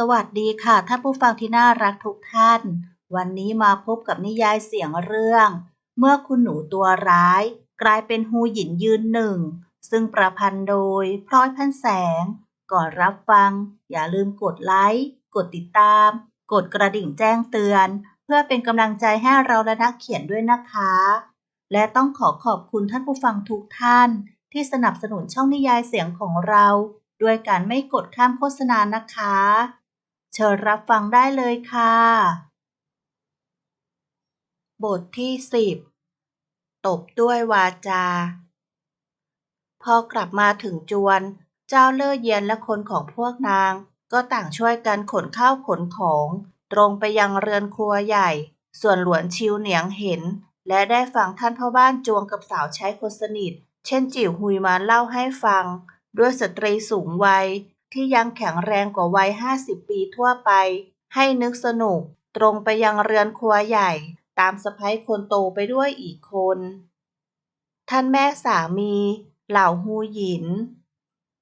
สวัสดีค่ะท่านผู้ฟังที่น่ารักทุกท่าน วันนี้มาพบกับนิยายเสียงเรื่อง เมื่อคุณหนูตัวร้าย กลายเป็นฮูหยินยืนหนึ่ง ซึ่งประพันธ์โดยพลอยพันแสง ก่อนรับฟัง อย่าลืมกดไลค์กดติดตาม กดกระดิ่งแจ้งเตือน เพื่อเป็นกำลังใจให้เราและนักเขียนด้วยนะคะ และต้องขอขอบคุณท่านผู้ฟังทุกท่าน ที่สนับสนุนช่องนิยายเสียงของเรา ด้วยการไม่กดข้ามโฆษณานะคะ เชิญรับฟังได้เลยค่ะ บทที่สิบตบด้วยวาจา พอกลับมาถึงจวน เจ้าเล่อเยียนและคนของพวกนาง ก็ต่างช่วยกันขนข้าวขนของ ตรงไปยังเรือนครัวใหญ่ ส่วนหลวนชิวเหนียงเห็น และได้ฟังท่านพ่อบ้านจวงกับสาวใช้คนสนิท เช่นจิ๋วหุยมาเล่าให้ฟัง ด้วยสตรีสูงวัย ที่ยังแข็งแรงกว่าวัยห้าสิบปีทั่วไป ให้นึกสนุก ตรงไปยังเรือนครัวใหญ่ ตามสะพ้ยคนโตไปด้วยอีกคน ท่านแม่สามี เหล่าฮูหยิน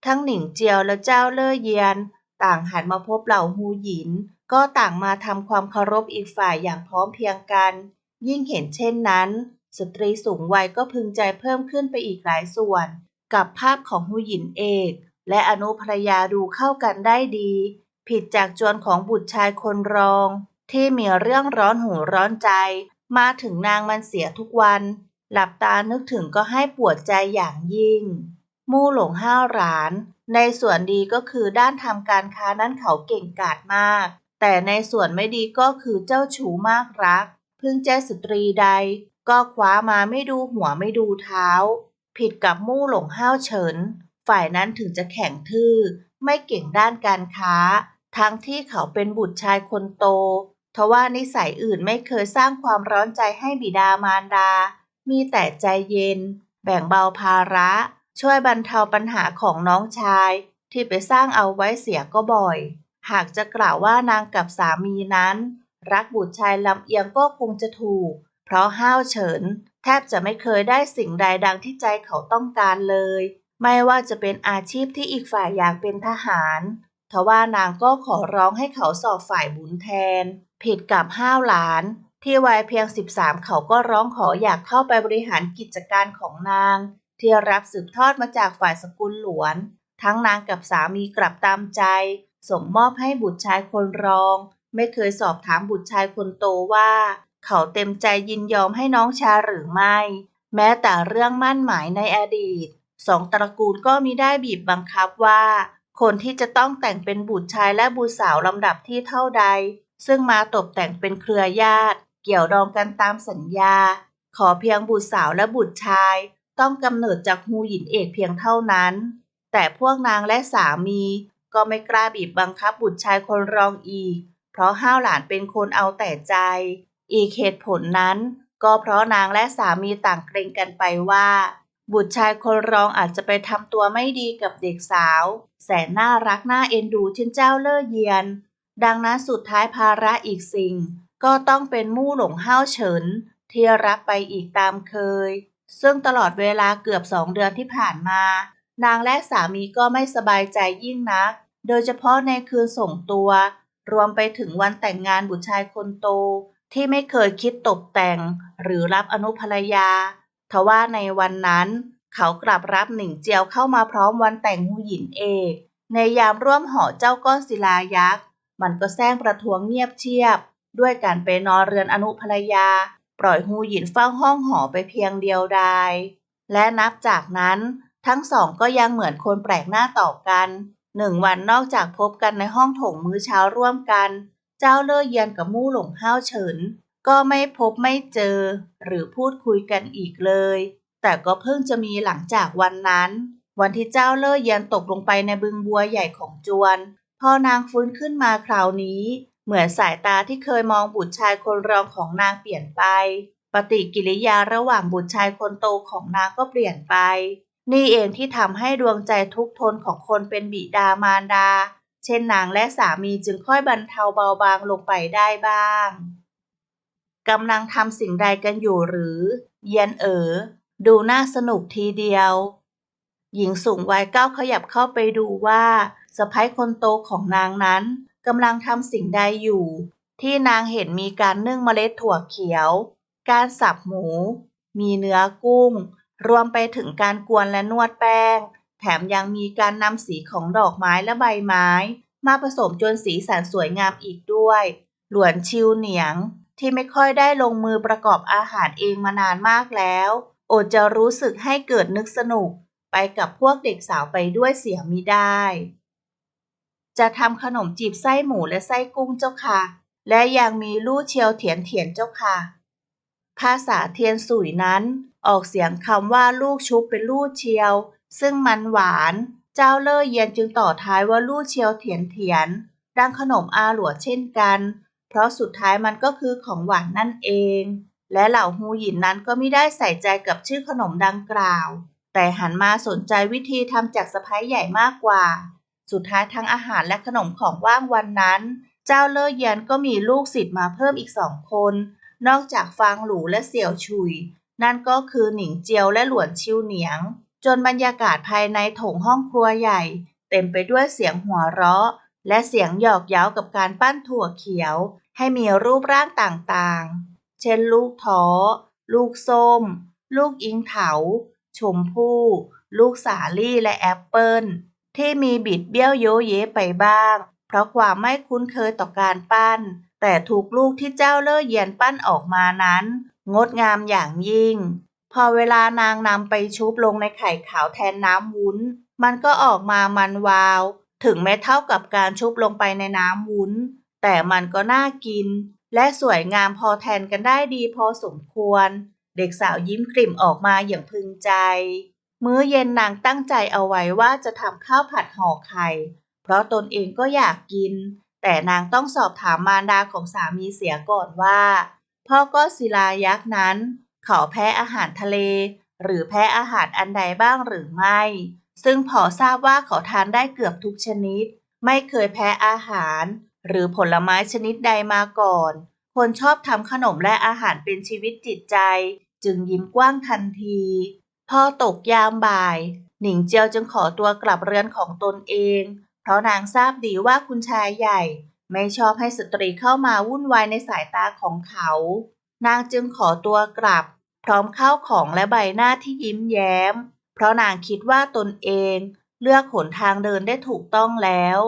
ทั้งหนิงเจียวและเจ้าเล่อเยียน ต่างหันมาพบเหล่าฮูหยิน ก็ต่างมาทำความเคารพอีกฝ่ายอย่างพร้อมเพียงกัน ยิ่งเห็นเช่นนั้น สตรีสูงวัยก็พึงใจเพิ่มขึ้นไปอีกหลายส่วน กับภาพของฮูหยินเอก และอนุภรรยาดูเข้ากันได้ดี ผิดจากจวนของบุตรชายคนรอง ที่มีเรื่องร้อนหูร้อนใจ มาถึงนางมันเสียทุกวัน หลับตานึกถึงก็ให้ปวดใจอย่างยิ่ง มู่หลงห้าวหลาน ในส่วนดีก็คือด้านทำการค้านั้นเขาเก่งกาจมาก แต่ในส่วนไม่ดีก็คือเจ้าชู้มากรัก พึ่งเจ้าสตรีใด ก็คว้ามาไม่ดูหัวไม่ดูเท้า ผิดกับมู่หลงห้าวเฉิน ฝ่ายนั้นถึงจะแข็งทื่อ ไม่เก่งด้านการค้า ทั้งที่เขาเป็นบุตรชายคนโต ทว่านิสัยอื่นไม่เคยสร้างความร้อนใจให้บิดามารดา มีแต่ใจเย็น แบ่งเบาภาระ ช่วยบรรเทาปัญหาของน้องชาย ที่ไปสร้างเอาไว้เสียก็บ่อย หากจะกล่าวว่านางกับสามีนั้น รักบุตรชายลำเอียงก็คงจะถูก เพราะห้าวเฉิน แทบจะไม่เคยได้สิ่งใดดังที่ใจเขาต้องการเลย ไม่ว่าจะเป็นอาชีพที่อีกฝ่ายอยากเป็นทหาร ทว่านางก็ขอร้องให้เขาสอบฝ่ายบุญแทน ผิดกับห้าวหลาน ที่วัยเพียง 13 เขาก็ร้องขออยากเข้าไปบริหารกิจการของนาง ที่รับสืบทอดมาจากฝ่ายสกุลหลวน ทั้งนางกับสามีกลับตามใจ ส่งมอบให้บุตรชายคนรอง ไม่เคยสอบถามบุตรชายคนโตว่า เขาเต็มใจยินยอมให้น้องชาหรือไม่ แม้แต่เรื่องมั่นหมายในอดีต สองตระกูลก็มิได้บีบบังคับว่า คนที่จะต้องแต่งเป็นบุตรชายและบุตรสาวลำดับที่เท่าใด ซึ่งมาตกแต่งเป็นเครือญาติ เกี่ยวดองกันตามสัญญา ขอเพียงบุตรสาวและบุตรชาย ต้องกำเนิดจากฮูหยินเอกเพียงเท่านั้น แต่พวกนางและสามี ก็ไม่กล้าบีบบังคับบุตรชายคนรองอีก เพราะห้าวหลานเป็นคนเอาแต่ใจ อีกเหตุผลนั้น ก็เพราะนางและสามีต่างเกรงกันไปว่า บุตรชายคนรองอาจจะไปทำตัวไม่ดีกับเด็กสาว แสนน่ารักน่าเอ็นดูเช่นเจ้าเล่อเยียน ดังนั้นสุดท้ายภาระอีกสิ่ง ก็ต้องเป็นมู่หลงห้าวเฉินที่รับไปอีกตามเคย ซึ่งตลอดเวลาเกือบสองเดือนที่ผ่านมา นางและสามีก็ไม่สบายใจยิ่งนัก โดยเฉพาะในคืนส่งตัว รวมไปถึงวันแต่งงานบุตรชายคนโต ที่ไม่เคยคิดตกแต่ง หรือรับอนุภรรยา ทว่าในวันนั้นเขากลับรับหนิงเจียวเข้ามาพร้อมวันแต่งหูหยินเอก ในยามร่วมหอเจ้าก้อนศิลายักษ์ มันก็แซงประท้วงเงียบเชียบ ด้วยการไปนอนเรือนอนุภรรยา ปล่อยฮูหยินเฝ้าห้องหอไปเพียงเดียวดายและนับจากนั้นทั้งสองก็ยังเหมือนคนแปลกหน้าต่อกันหนึ่งวันนอกจากพบกันในห้องถงมื้อเช้าร่วมกัน เจ้าเล่อเยียนกับมู่หลงห้าวเฉิน ก็ไม่พบไม่เจอหรือพูดคุยกันอีกเลย แต่ก็เพิ่งจะมีหลังจากวันนั้น วันที่เจ้าเล่อเยียนตกลงไปในบึงบัวใหญ่ของจวน พอนางฟื้นขึ้นมาคราวนี้ เหมือนสายตาที่เคยมองบุตรชายคนรองของนางเปลี่ยนไป ปฏิกิริยาระหว่างบุตรชายคนโตของนางก็เปลี่ยนไป นี่เองที่ทำให้ดวงใจทุกทนของคนเป็นบิดามารดา เช่นนางและสามีจึงค่อยบรรเทาเบาบางลงไปได้บ้าง กำลังทำสิ่งใดกันอยู่หรือ เยียนเอ๋อ ดูน่าสนุกทีเดียว หญิงสูงวัยก้าวขยับเข้าไปดูว่าสะพ้ายคนโตของนางนั้นกำลังทำสิ่งใดอยู่ ที่นางเห็นมีการนึ่งเมล็ดถั่วเขียว การสับหมู มีเนื้อกุ้ง รวมไปถึงการกวนและนวดแป้ง แถมยังมีการนำสีของดอกไม้และใบไม้ มาผสมจนสีสันสวยงามอีกด้วย หลวนชิวเหนียง ที่ไม่ค่อยได้ลงมือประกอบอาหารเองมานานมากแล้ว โอดจะรู้สึกให้เกิดนึกสนุกไปกับพวกเด็กสาวไปด้วยเสียมิได้ จะทำขนมจีบไส้หมูและไส้กุ้งเจ้าค่ะ และยังมีลู่เชียวเถียนเถียนเจ้าค่ะ ภาษาเทียนสุยนั้นออกเสียงคำว่าลูกชุบเป็นลู่เชียว ซึ่งมันหวาน เจ้าเล่อเย็นจึงต่อท้ายว่าลู่เชียวเถียนเถียนดังขนมอาหลัวเช่นกัน เพราะสุดท้ายมันก็คือของหวานนั่นเอง และเหล่าฮูหยินนั้นก็ไม่ได้ใส่ใจกับชื่อขนมดังกล่าว แต่หันมาสนใจวิธีทำจากสะพ้ายใหญ่มากกว่า สุดท้ายทั้งอาหารและขนมของว่างวันนั้น เจ้าเล่อเยียนก็มีลูกศิษย์มาเพิ่มอีกสองคน นอกจากฟางหลูและเสี่ยวชุย นั่นก็คือหนิงเจียวและหลวนชิวเหนียง จนบรรยากาศภายในโถงห้องครัวใหญ่ เต็มไปด้วยเสียงหัวเราะ และเสียงหยอกเย้ากับการปั้นถั่วเขียวให้มีรูปร่างต่างๆ เช่นลูกท้อ ลูกส้ม ลูกอิงเถา ชมพู่ ลูกสาลี่และแอปเปิลที่มีบิดเบี้ยวโยเยไปบ้าง เพราะความไม่คุ้นเคยต่อการปั้น แต่ถูกลูกที่เจ้าเล่อเยียนปั้นออกมานั้น งดงามอย่างยิ่ง พอเวลานางนำไปชุบลงในไข่ขาวแทนน้ำวุ้น มันก็ออกมามันวาว ถึงแม้เท่ากับการชุบลงไปในน้ำวุ้น แต่มันก็น่ากิน และสวยงามพอแทนกันได้ดีพอสมควร เด็กสาวยิ้มกลิ่มออกมาอย่างพึงใจ มื้อเย็นนางตั้งใจเอาไว้ว่าจะทำข้าวผัดห่อไข่ เพราะตนเองก็อยากกิน แต่นางต้องสอบถามมารดาของสามีเสียก่อนว่า พ่อก็ศิลายักษ์นั้น เขาแพ้อาหารทะเล หรือแพ้อาหารอันใดบ้างหรือไม่ ซึ่งพอทราบว่าเขาทานได้เกือบทุกชนิด ไม่เคยแพ้อาหาร หรือผลไม้ชนิดใดมาก่อน คนชอบทำขนมและอาหารเป็นชีวิตจิตใจ จึงยิ้มกว้างทันที พอตกยามบ่าย หนิงเจียวจึงขอตัวกลับเรือนของตนเอง เพราะนางทราบดีว่าคุณชายใหญ่ ไม่ชอบให้สตรีเข้ามาวุ่นวายในสายตาของเขา นางจึงขอตัวกลับ พร้อมข้าวของและใบหน้าที่ยิ้มแย้ม เพราะนางคิดว่าตนเองเลือกหนทางเดินได้ถูกต้องแล้ว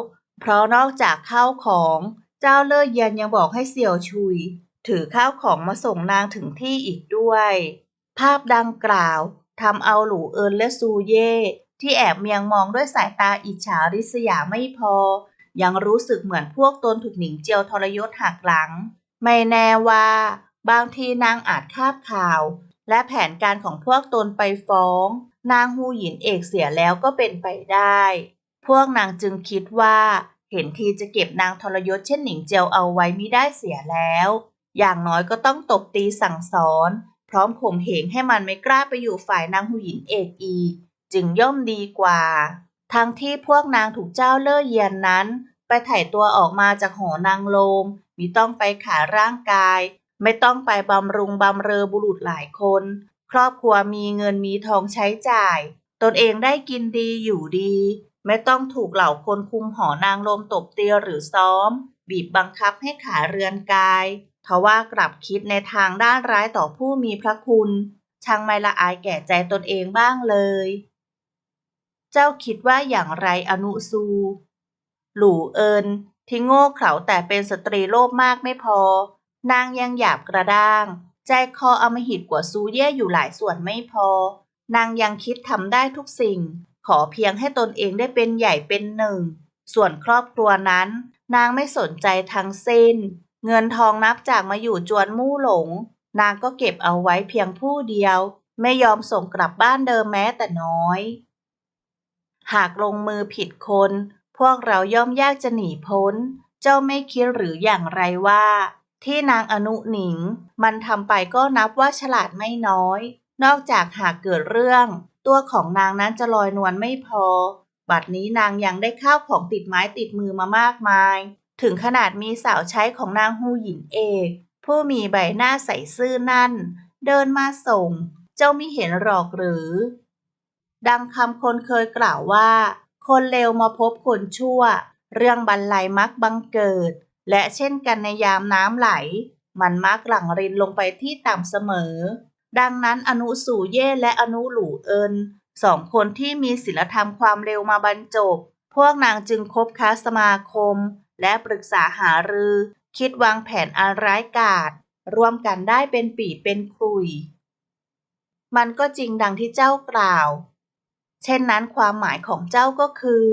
เพราะนอกจากข้าวของเจ้าเล่อเย็นยังบอกให้เสี่ยวชุย ถือข้าวของมาส่งนางถึงที่อีกด้วย ภาพดังกล่าวทำเอาหลู่เอินและซูเย่ที่แอบเมียงมองด้วยสายตาอิจฉาริษยาไม่พอ ยังรู้สึกเหมือนพวกตนถูกหนิงเจียวทรยศหักหลัง ไม่แน่ว่า บางทีนางอาจคาบข่าว และแผนการของพวกตนไปฟ้อง นางฮูหยินเอกเสียแล้วก็เป็นไปได้ พวกนางจึงคิดว่า เห็นทีจะเก็บนางทรยศเช่นหนิงเจียวเอาไว้ไม่ได้เสียแล้ว อย่างน้อยก็ต้องตบตีสั่งสอน พร้อมข่มเหงให้มันไม่กล้าไปอยู่ฝ่ายนางหูหยินเอกอีก จึงย่อมดีกว่า ทั้งที่พวกนางถูกเจ้าเล่อเยียนนั้น ไปไถ่ตัวออกมาจากหอนางโลมมีต้องไปขาร่างกาย ไม่ต้องไปบำรุงบำเรอบุรุษหลายคน ครอบครัวมีเงินมีทองใช้จ่าย ตนเองได้กินดีอยู่ดี ไม่ต้องถูกเหล่าคนคุมหอนางลมตบเตียหรือซ้อม บีบบังคับให้ขาเรือนกายทว่ากลับคิดในทางด้านร้ายต่อผู้มีพระคุณช่างไม่ละอายแก่ใจตนเองบ้างเลย เจ้าคิดว่าอย่างไรอนุซูหลู่เอินที่โง่เขลาแต่เป็นสตรีโลภมากไม่พอ นางยังหยาบกระด้าง ใจคออมหิตกว่าซูเย่อยู่หลายส่วนไม่พอ นางยังคิดทำได้ทุกสิ่ง ขอเพียงให้ตนเองได้เป็นใหญ่เป็นหนึ่ง ส่วนครอบครัวนั้น นางไม่สนใจทั้งสิ้น เงินทองนับจากมาอยู่จวนมู่หลง นางก็เก็บเอาไว้เพียงผู้เดียว ไม่ยอมส่งกลับบ้านเดิมแม้แต่น้อย หากลงมือผิดคน พวกเราย่อมยากจะหนีพ้น เจ้าไม่คิดหรืออย่างไรว่า ที่นางอนุหนิง มันทำไปก็นับว่าฉลาดไม่น้อย นอกจากหากเกิดเรื่อง ตัวของนางนั้นจะลอยนวลไม่พอ บัดนี้นางยังได้ข้าวของติดไม้ติดมือมามากมาย ถึงขนาดมีสาวใช้ของนางฮูหยินเอกผู้มีใบหน้าใสซื่อนั่น เดินมาส่ง เจ้ามิเห็นหรอกหรือ ดังคำคนเคยกล่าวว่า คนเลวมาพบคนชั่ว เรื่องบรรลัยมักบังเกิด และเช่นกันในยามน้ำไหล มันมักหลั่งรินลงไปที่ต่ำเสมอ ดังนั้นอนุสู่เย่และอนุหลู่เอินสองคนที่มีศีลธรรมความเร็วมาบรรจบ พวกนางจึงคบค้าสมาคม และปรึกษาหารือ คิดวางแผนอันร้ายกาจร่วมกันได้เป็นปีเป็นคลุย มันก็จริงดังที่เจ้ากล่าว เช่นนั้นความหมายของเจ้าก็คือ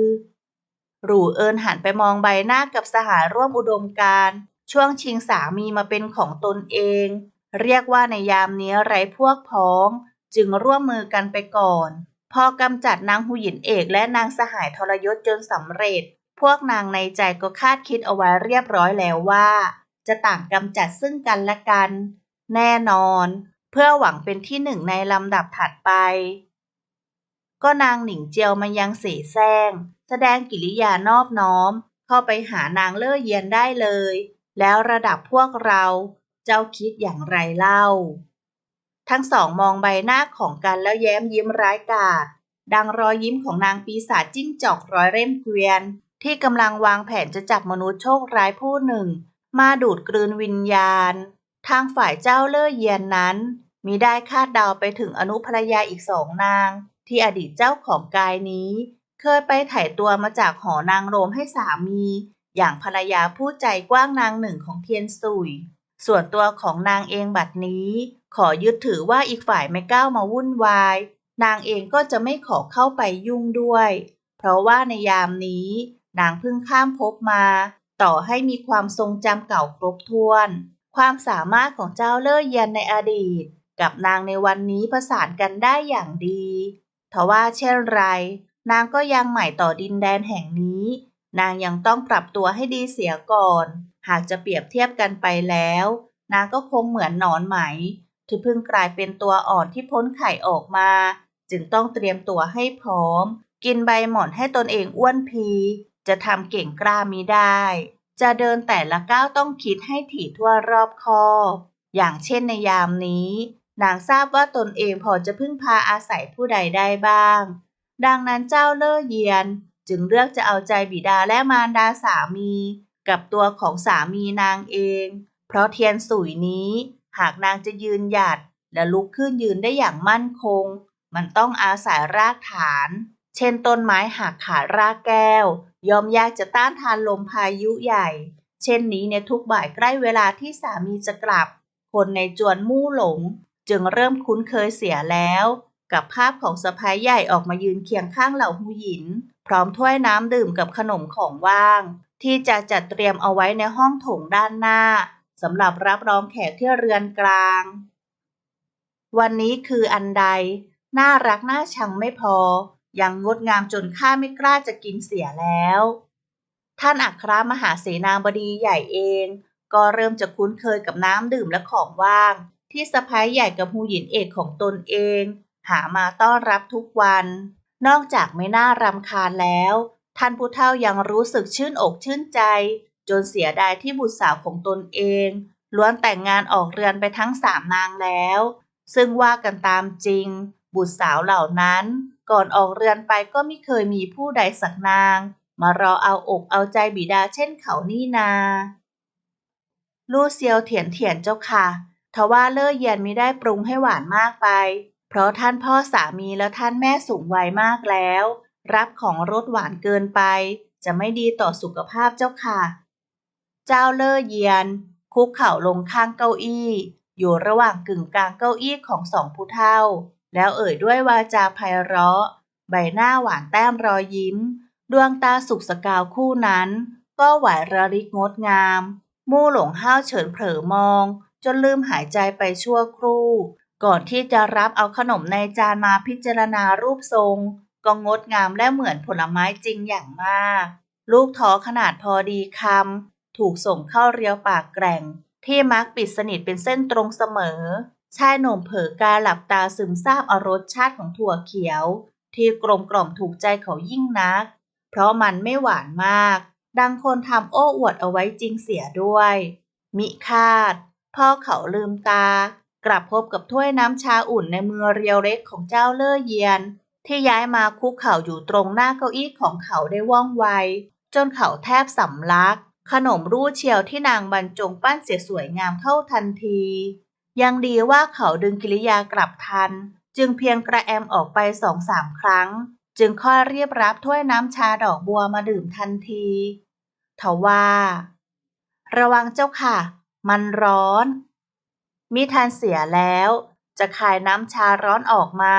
หรูเอินหันไปมองใบหน้ากับสหายร่วมอุดมการช่วงชิงสามีมาเป็นของตนเอง เรียกว่าในยามนี้ไร้พวกพ้อง จึงร่วมมือกันไปก่อน พอกำจัดนางหูหยินเอกและนางสหายทรยศจนสำเร็จ พวกนางในใจก็คาดคิดเอาไว้เรียบร้อยแล้วว่า จะต่างกำจัดซึ่งกันและกัน แน่นอน เพื่อหวังเป็นที่หนึ่งในลำดับถัดไป ก็นางหนิงเจียวมายังเสแสร้ง แสดงกิริยานอบน้อม เข้าไปหานางเล่อเยียนได้เลย แล้วระดับพวกเรา เจ้าคิดอย่างไรเล่า ทั้งสองมองใบหน้าของกันแล้วแย้มยิ้มร้ายกาจดังรอยยิ้มของนางปีศาจจิ้งจอกร้อยเร่มเกวียน ที่กำลังวางแผนจะจับมนุษย์โชคร้ายผู้หนึ่ง มาดูดกลืนวิญญาณ ทางฝ่ายเจ้าเล่อเยียนนั้นมีได้คาดเดาไปถึงอนุภรยาอีกสองนาง ที่อดีตเจ้าของกายนี้ เคยไปถ่ายตัวมาจากหอนางโรมให้สามี อย่างภรรยาผู้ใจกว้างนางหนึ่งของเทียนสุย ส่วนตัวของนางเองบัดนี้ ขอยึดถือว่าอีกฝ่ายไม่ก้าวมาวุ่นวาย นางเองก็จะไม่ขอเข้าไปยุ่งด้วย เพราะว่าในยามนี้ นางเพิ่งข้ามพบมา ต่อให้มีความทรงจำเก่าครบถ้วน ความสามารถของเจ้าเล่ห์เยียนในอดีต กับนางในวันนี้ประสานกันได้อย่างดีทว่าเช่นไร นางก็ยังใหม่ต่อดินแดนแห่งนี้ นางยังต้องปรับตัวให้ดีเสียก่อน หากจะเปรียบเทียบกันไปแล้ว นางก็คงเหมือนหนอนไหม ที่เพิ่งกลายเป็นตัวอ่อนที่พ้นไข่ออกมา จึงต้องเตรียมตัวให้พร้อม กินใบหม่อนให้ตนเองอ้วนพี จะทำเก่งกล้ามีได้ จะเดินแต่ละก้าวต้องคิดให้ถี่ทั่วรอบคอบอย่างเช่นในยามนี้ นางทราบว่าตนเองพอจะพึ่งพาอาศัยผู้ใดได้บ้าง ดังนั้นเจ้าเล่อเยียนจึงเลือกจะเอาใจบิดาและมารดาสามีกับตัวของสามีนางเอง เพราะเทียนสุยนี้ หากนางจะยืนหยัดและลุกขึ้นยืนได้อย่างมั่นคง มันต้องอาศัยรากฐาน เช่นต้นไม้หักขาดรากแก้ว ยอมยากจะต้านทานลมพายุใหญ่ เช่นนี้ในทุกบ่ายใกล้เวลาที่สามีจะกลับ คนในจวนมู่หลง จึงเริ่มคุ้นเคยเสียแล้ว กับภาพของสะพ้ายใหญ่ออกมายืนเคียงข้างเหล่าหูหยิน พร้อมถ้วยน้ำดื่มกับขนมของว่าง ที่จะจัดเตรียมเอาไว้ในห้องโถงด้านหน้าสำหรับรับรองแขกที่เรือนกลาง วันนี้คืออันใด น่ารักน่าชังไม่พอ ยังงดงามจนข้าไม่กล้าจะกินเสียแล้ว ท่านอัครมหาเสนาบดีใหญ่เอง ก็เริ่มจะคุ้นเคยกับน้ำดื่มและของว่าง ที่สะพ้ายใหญ่กับหูหยินเอกของตนเอง หามาต้อนรับทุกวัน นอกจากไม่น่ารำคาญแล้ว ท่านผู้เฒ่ายังรู้สึกชื่นอกชื่นใจ จนเสียดายที่บุตรสาวของตนเอง ล้วนแต่งงานออกเรือนไปทั้งสามนางแล้ว ซึ่งว่ากันตามจริง บุตรสาวเหล่านั้น ก่อนออกเรือนไปก็ไม่เคยมีผู้ใดสักนาง มารอเอาอกเอาใจบิดาเช่นเขานี่นาลู่เซียวเถียนเถียนเจ้าค่ะทว่าเล่อเย็นไม่ได้ปรุงให้หวานมากไป เพราะท่านพ่อสามีและท่านแม่สูงวัยมากแล้ว รับของรสหวานเกินไป จะไม่ดีต่อสุขภาพเจ้าค่ะ เจ้าเล่อเยียน คุกเข่าลงข้างเก้าอี้ อยู่ระหว่างกึ่งกลางเก้าอี้ของสองผู้เฒ่า แล้วเอ่ยด้วยวาจาไพเราะ ใบหน้าหวานแต้มรอยยิ้ม ดวงตาสุกสกาวคู่นั้น ก็ไหวระริกงดงาม มู่หลงห้าวเฉินเผลอมอง จนลืมหายใจไปชั่วครู่ ก่อนที่จะรับเอาขนมในจานมาพิจารณารูปทรง ก็งดงามและเหมือนผลไม้จริงอย่างมาก ลูกท้อขนาดพอดีคำถูกส่งเข้าเรียวปากแกร่ง ที่มักปิดสนิทเป็นเส้นตรงเสมอชายหนุ่มเผลอกาหลับตาซึมซาบอรสชาติของถั่วเขียว ที่กลมกล่อมถูกใจเขายิ่งนัก เพราะมันไม่หวานมาก ดังคนทำโอ้อวดเอาไว้จริงเสียด้วย มิคาด พ่อเขาลืมตา กลับพบกับถ้วยน้ำชาอุ่นในมือเรียวเล็กของเจ้าเล่อเยียน ที่ย้ายมาคุกเข่าอยู่ตรงหน้าเก้าอี้ของเขาได้ว่องไว จนเขาแทบสำลัก ขนมรูเชียวที่นางบรรจงปั้นเสียสวยงามเข้าทันที ยังดีว่าเขาดึงกิริยากลับทัน จึงเพียงกระแอมออกไปสองสามครั้ง จึงค่อยเรียบรับถ้วยน้ำชาดอกบัวมาดื่มทันทีทว่า ระวังเจ้าค่ะ มันร้อน มิทันเสียแล้ว จะขายน้ำชาร้อนออกมา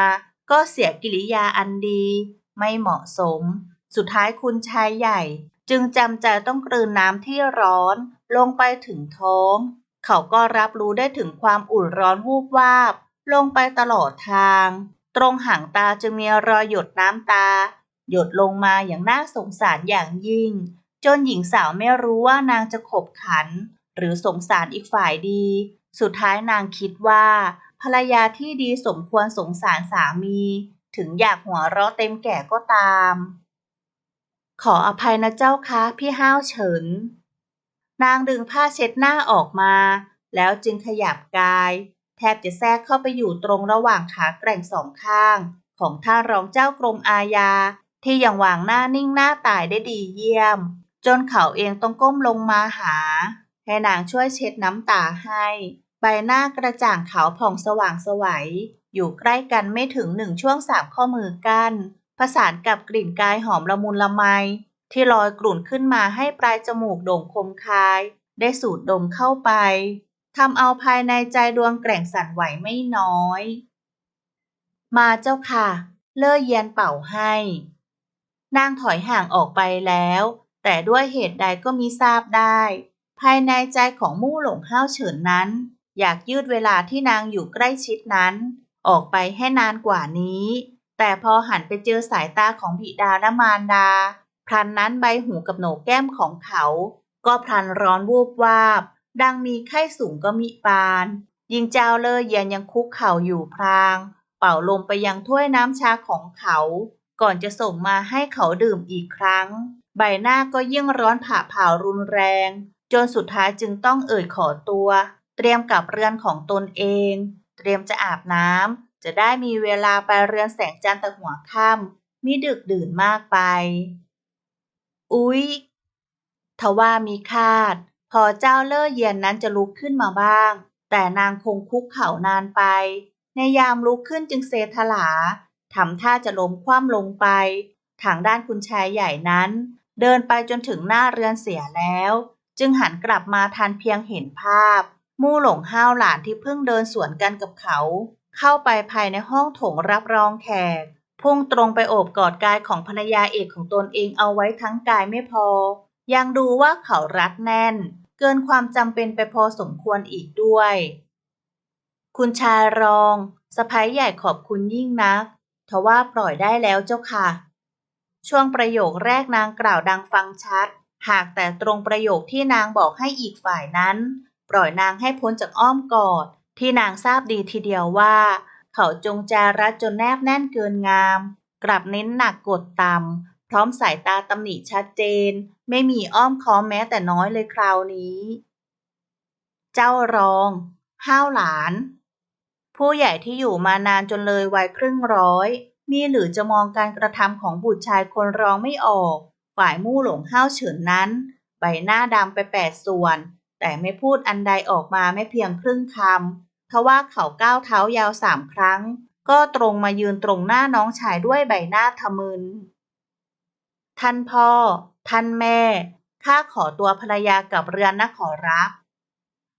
ก็เสียกิริยาอันดี ไม่เหมาะสม สุดท้ายคุณชายใหญ่ จึงจำใจต้องกลืนน้ำที่ร้อนลงไปถึงท้อง เขาก็รับรู้ได้ถึงความอุ่นร้อนวูบวาบ ลงไปตลอดทาง ตรงหางตาจึงมีรอยหยดน้ำตา หยดลงมาอย่างน่าสงสารอย่างยิ่ง จนหญิงสาวไม่รู้ว่านางจะขบขัน หรือสงสารอีกฝ่ายดี สุดท้ายนางคิดว่า ภรรยาที่ดีสมควรสงสารสามี ถึงอยากหัวเราะเต็มแก่ก็ตาม ขออภัยนะเจ้าคะพี่ห้าวเฉิน นางดึงผ้าเช็ดหน้าออกมา แล้วจึงขยับกาย แทบจะแทรกเข้าไปอยู่ตรงระหว่างขาแกร่งสองข้าง ของท่านรองเจ้ากรมอาญาที่ยังวางหน้านิ่งหน้าตายได้ดีเยี่ยม จนเขาเองต้องก้มลงมาหา ให้นางช่วยเช็ดน้ำตาให้ ใบหน้ากระจ่างขาวผ่องสว่างสวัยอยู่ใกล้กันไม่ถึงหนึ่งช่วงสามข้อมือกันผสานกับกลิ่นกายหอมละมุนละไม ที่ลอยกลุ่นขึ้นมาให้ปลายจมูกโด่งคมคาย ได้สูดดมเข้าไปทำเอาภายในใจดวงแกร่งสั่นไหวไม่น้อย มาเจ้าค่ะ เล่อเยียนเป่าให้ นางถอยห่างออกไปแล้ว แต่ด้วยเหตุใดก็มิทราบได้ ภายในใจของมู่หลงห้าวเฉินนั้น อยากยืดเวลาที่นางอยู่ใกล้ชิดนั้น ออกไปให้นานกว่านี้ แต่พอหันไปเจอสายตาของบิดาและมารดา พลันนั้นใบหูกับโหนกแก้มของเขา ก็พลันร้อนวูบวาบ ดังมีไข้สูงก็มิปาน ยิงเจ้าเลอเย็นยังคุกเข่าอยู่พราง เป่าลมไปยังถ้วยน้ำชาของเขา ก่อนจะส่งมาให้เขาดื่มอีกครั้ง ใบหน้าก็ยิ่งร้อนผ่าเผารุนแรง จนสุดท้ายจึงต้องเอ่ยขอตัว เตรียมกลับเรือนของตนเอง เตรียมจะอาบน้ำจะได้มีเวลาไปเรือนแสงจันทร์แต่หัวค่ำมิดึกดื่นมากไป อุ๊ย ทว่ามีคาด พอเจ้าเล่อเย็นนั้นจะลุกขึ้นมาบ้าง แต่นางคงคุกเข่านานไป ในยามลุกขึ้นจึงเซทลาทำท่าจะล้มคว่ำลงไป ทางด้านคุณชายใหญ่นั้น เดินไปจนถึงหน้าเรือนเสียแล้ว จึงหันกลับมาทันเพียงเห็นภาพ มู่หลงห้าวหลานที่เพิ่งเดินสวนกันกับเขา เข้าไปภายในห้องโถงรับรองแขก พุ่งตรงไปโอบกอดกายของภรรยาเอกของตนเองเอาไว้ทั้งกายไม่พอ ยังดูว่าเขารัดแน่น เกินความจำเป็นไปพอสมควรอีกด้วย คุณชายรองสะพ้ยใหญ่ขอบคุณยิ่งนักทว่าปล่อยได้แล้วเจ้าค่ะ ช่วงประโยคแรกนางกล่าวดังฟังชัด หากแต่ตรงประโยคที่นางบอกให้อีกฝ่ายนั้น ปล่อยนางให้พ้นจากอ้อมกอด ที่นางทราบดีทีเดียวว่า เขาจงใจรัดจนแนบแน่นเกินงาม กลับเน้นหนักกดต่ำพร้อมสายตาตำหนิชัดเจน ไม่มีอ้อมค้อมแม้แต่น้อยเลยคราวนี้ เจ้ารอง ห้าวหลาน ผู้ใหญ่ที่อยู่มานานจนเลยวัยครึ่งร้อยมีหรือจะมองการกระทำของบุตรชายคนรองไม่ออก ฝ่ายมู่หลงห้าวเฉินนั้น ใบหน้าดำไปแปดส่วน แต่ไม่พูดอันใดออกมาไม่เพียงครึ่งคำทว่าเขาก้าวเท้ายาวสามครั้ง ก็ตรงมายืนตรงหน้าน้องชายด้วยใบหน้าทะมึน ท่านพ่อ ท่านแม่ ข้าขอตัวภรรยากับเรือนนะขอรับ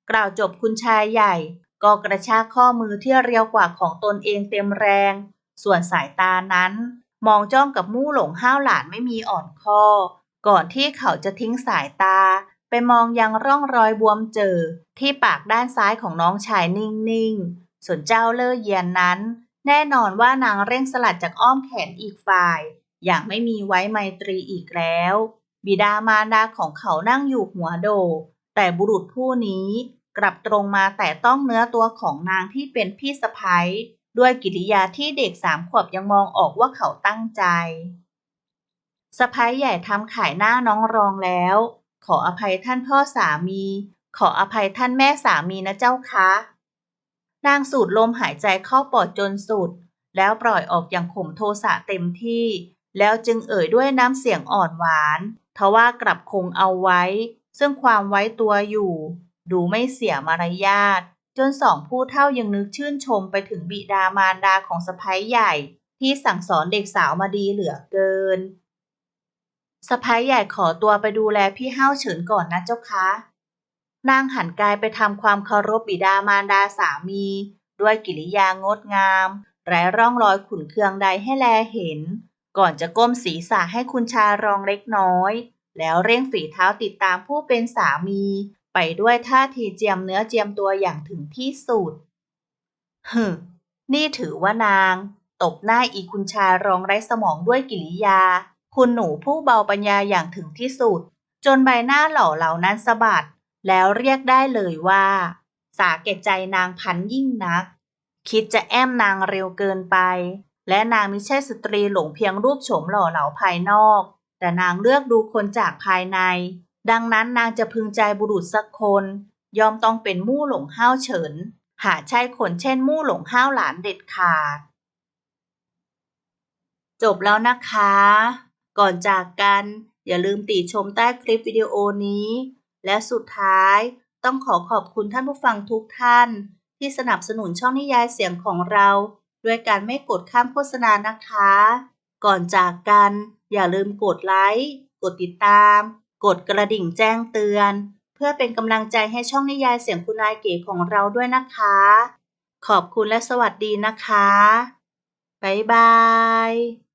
กล่าวจบคุณชายใหญ่ ก็กระชากข้อมือที่เรียวกว่าของตนเองเต็มแรง ส่วนสายตานั้น มองจ้องกับมู่หลงห้าวหลานไม่มีอ่อนข้อ ก่อนที่เขาจะทิ้งสายตา ไปมองยังร่องรอยบวมเจอที่ปากด้านซ้ายของน้องชายนิ่งๆ ส่วนเจ้าเล่อเยียนนั้น แน่นอนว่านางเร่งสลัดจากอ้อมแขนอีกฝ่าย อย่างไม่มีไว้ไมตรีอีกแล้ว บิดามารดาของเขานั่งอยู่หัวโด แต่บุรุษผู้นี้กลับตรงมาแต่ต้องเนื้อตัวของนางที่เป็นพี่สะพ้ยด้วยกิริยาที่เด็กสามขวบยังมองออกว่าเขาตั้งใจสะพ้ยใหญ่ทำขายหน้าน้องรองแล้ว ขออภัยท่านพ่อสามี ขออภัยท่านแม่สามีนะเจ้าคะนางสูดลมหายใจเข้าปอดจนสุด แล้วปล่อยออกอย่างข่มโทสะเต็มที่ แล้วจึงเอ่ยด้วยน้ำเสียงอ่อนหวานทว่ากลับคงเอาไว้ ซึ่งความไว้ตัวอยู่ ดูไม่เสียมารยาทจนสองผู้เฒ่ายังนึกชื่นชมไปถึงบิดามารดาของสะพ้ยใหญ่ ที่สั่งสอนเด็กสาวมาดีเหลือเกิน สะพ้ยใหญ่ขอตัวไปดูแลพี่เฮ้าเฉินก่อนนะเจ้าคะ นางหันกายไปทำความเคารพบิดามารดาสามี ด้วยกิริยางดงามไร้ร่องรอยขุนเคืองใดให้แลเห็น ก่อนจะก้มศีรษะให้คุณชารองเล็กน้อย แล้วเร่งฝีเท้าติดตามผู้เป็นสามี ไปด้วยท่าทีเจียมเนื้อเจียมตัวอย่างถึงที่สุดฮึนี่ถือว่านาง ตบหน้าอีคุณชารองไร้สมองด้วยกิริยา คุณหนูผู้เบาปัญญาอย่างถึงที่สุด จนใบหน้าหล่อเหล่านั้นสะบัด แล้วเรียกได้เลยว่า สาแก่ใจนางพันยิ่งนัก คิดจะแอมนางเร็วเกินไป และนางมิใช่สตรีหลงเพียงรูปโฉมหล่อเหลาภายนอก แต่นางเลือกดูคนจากภายใน ดังนั้นนางจะพึงใจบุรุษสักคน ยอมต้องเป็นมู่หลงห้าวเฉิน หาใช่คนเช่นมู่หลงห้าวหลานเด็ดขาดจบแล้วนะคะ ก่อนจากกัน อย่าลืมติชมใต้คลิปวิดีโอนี้ และสุดท้ายต้องขอขอบคุณท่านผู้ฟังทุกท่าน ที่สนับสนุนช่องนิยายเสียงของเราด้วยการไม่กดข้ามโฆษณานะคะ ก่อนจากกัน อย่าลืมกดไลค์กดติดตาม กดกระดิ่งแจ้งเตือน เพื่อเป็นกำลังใจให้ช่องนิยายเสียงคุณนายเก๋ของเราด้วยนะคะ ขอบคุณและสวัสดีนะคะ บ๊ายบาย